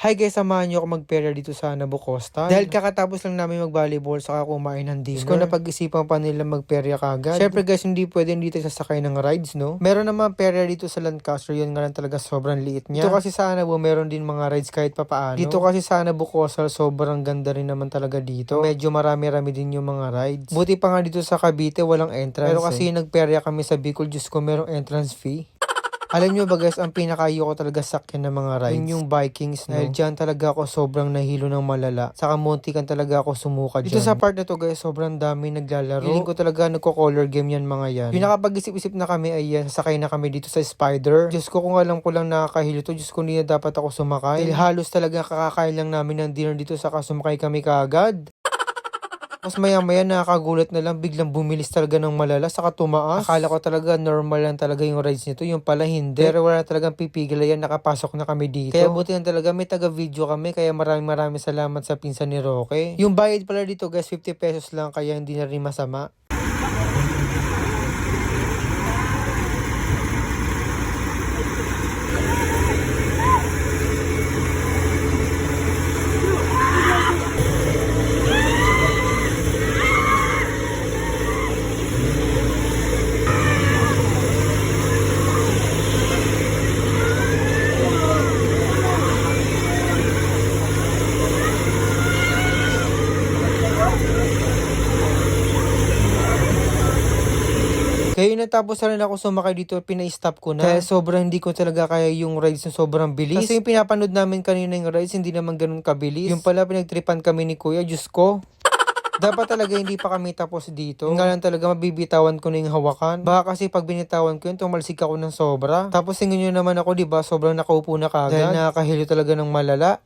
Hi guys, samahan niyo ako magpera dito sa Nabucosta. Dahil kakatapos lang namin mag-volleyball saka kumain ng dinner. Ko na pag-isipan pa nila magperya kagad. Syempre guys, hindi pwede dito sasakay ng rides, no? Meron naman perya dito sa Lancaster, yun nga lang talaga sobrang liit niya. Dito kasi sa Anabu, meron din mga rides kahit papaano. Dito kasi sa Anabu Coastal, sobrang ganda rin naman talaga dito. Medyo marami-rami din yung mga rides. Buti pa nga dito sa Cavite, walang entrance. Pero kasi nagperya kami sa Bicol, Diyos ko, merong entrance fee. Alam nyo ba guys, ang pinakayo ko talaga sakyan ng mga rides. Yun yung Vikings, no? Dahil dyan talaga ako sobrang nahilo ng malala. Saka munti kan talaga ako sumuka dyan. Dito sa part na to guys, sobrang dami naglalaro. Feeling ko talaga nagko-color game yan mga yan. Yung nakapag-isip-isip na kami ay yan, sasakay na kami dito sa Spider. Diyos ko kung alam ko lang nakakahilo to, Diyos ko hindi na dapat ako sumakay. Dahil halos talaga kakakain lang namin ng dinner dito saka sumakay kami kaagad. Tapos maya maya nakakagulat na lang biglang bumilis talaga ng malala saka tumaas. Akala ko talaga normal lang talaga yung rides nito. Yung pala hindi. Pero wala talagang pipigil yan. Nakapasok na kami dito. Kaya buti lang talaga may taga-video kami. Kaya maraming maraming salamat sa pinsan ni Roque. Yung bayad pala dito guys 50 pesos lang kaya hindi na rin masama. Kaya natapos na rin ako sumakay dito, pina-stop ko na. Kaya sobrang hindi ko talaga kaya yung rides na sobrang bilis. Kasi yung pinapanood namin kanina yung rides, hindi naman ganun kabilis. Yung pala pinagtripan kami ni Kuya, Diyos ko. Dapat talaga hindi pa kami tapos dito. Nga lang talaga mabibitawan ko na yung hawakan. Baka kasi pag binitawan ko yun, tumalsik ako ng sobra. Tapos tingin nyo naman ako, di ba, sobrang nakaupo na kagad. Dahil nakakahilo talaga ng malala.